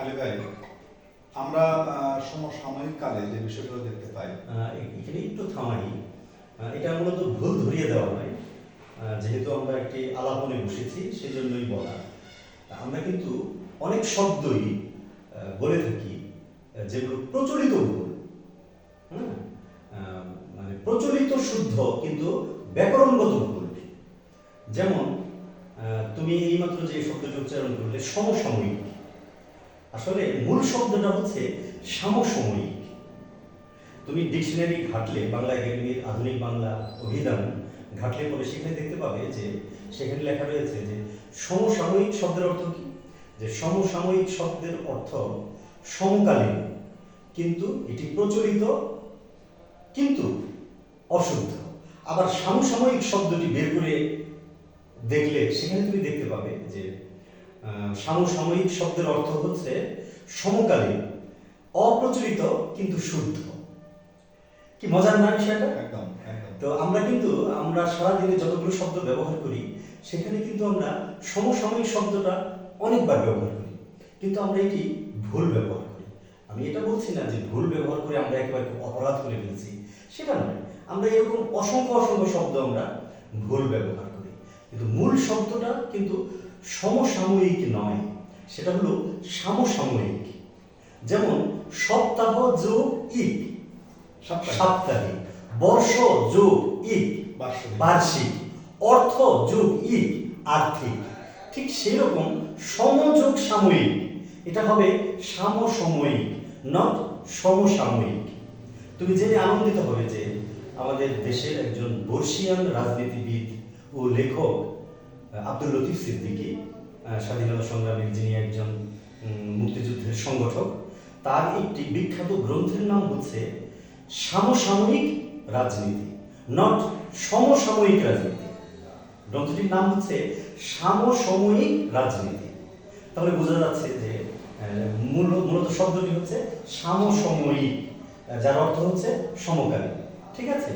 আলী ভাই আমরা সমসাময়িক কালে যে বিষয়গুলো দেখতে পাই এখানে একটু থামাই। এটা মূলত ভুল ধরিয়ে দেওয়া নয়। যেহেতু আমরা একটি আলাপনে বসেছি সেই জন্যই বলা। আমরা কিন্তু অনেক শব্দই বলে থাকি যেগুলো প্রচলিত ভুল। হ্যাঁ মানে প্রচলিত শুদ্ধ কিন্তু ব্যাকরণগত ভুল। যেমন তুমি এইমাত্র যে শব্দটি উচ্চারণ করলে সমসাময়িক। আসলে মূল শব্দটা হচ্ছে সমসাময়িক। তুমি ডিকশনারি ঘাটলে বাংলা একাডেমির আধুনিক বাংলা অভিধান ঘাটলে পরে সেখানে দেখতে পাবে যে সেখানে লেখা রয়েছে যে সমসাময়িক শব্দের অর্থ কি? যে সমসাময়িক শব্দের অর্থ সমকালীন, কিন্তু এটি প্রচলিত, কিন্তু অশুদ্ধ। আবার সমসাময়িক শব্দটি বের করে দেখলে সেখানে তুমি দেখতে পাবে যে সমসাময়িক শব্দের অর্থ হচ্ছে সমকালীন অপ্রচলিত কিন্তু শুদ্ধ। কি মজার না বিষয়টা? একদম একদম। তো আমরা কিন্তু আমরা সারাদিনে যতগুলো শব্দ ব্যবহার করি সেখানে কিন্তু আমরা সমসাময়িক শব্দটা অনেকবার ব্যবহার করি। কিন্তু আমরা এটি ভুল ব্যবহার করি। আমি এটা বলছি না যে ভুল ব্যবহার করে আমরা একেবারে অপরাধ করে ফেলছি সেটা নয়। আমরা এরকম অসংখ্য অসংখ্য শব্দ আমরা ভুল ব্যবহার করি। কিন্তু মূল শব্দটা কিন্তু সমসাময়িক নয় সেটা হলো সমসাময়িক। যেমন সপ্তাহ যোগ ইক সাপ্তাহিক। বর্ষ যোগ ইক বার্ষিক। অর্থ যোগ ইক আর্থিক। ঠিক সেই রকম সমযোগ সাময়িক এটা হবে সমসাময়িক নট সমসাময়িক। তুমি জেনে আনন্দিত হবে যে আমাদের দেশের একজন বর্ষিয়ান রাজনীতিবিদ ও লেখক আব্দুল লতিফ সিদ্দিকী স্বাধীনতা সংগ্রামীর যিনি একজন মুক্তিযুদ্ধের সংগঠক, তার একটি বিখ্যাত গ্রন্থের নাম হচ্ছে সমসাময়িক রাজনীতি নট সমসাময়িক রাজনীতি। গ্রন্থটির নাম হচ্ছে সমসাময়িক রাজনীতি। তাহলে বোঝা যাচ্ছে যে মূল, মূলত শব্দটি হচ্ছে সমসাময়িক, যার অর্থ হচ্ছে সমকালীন। ঠিক আছে?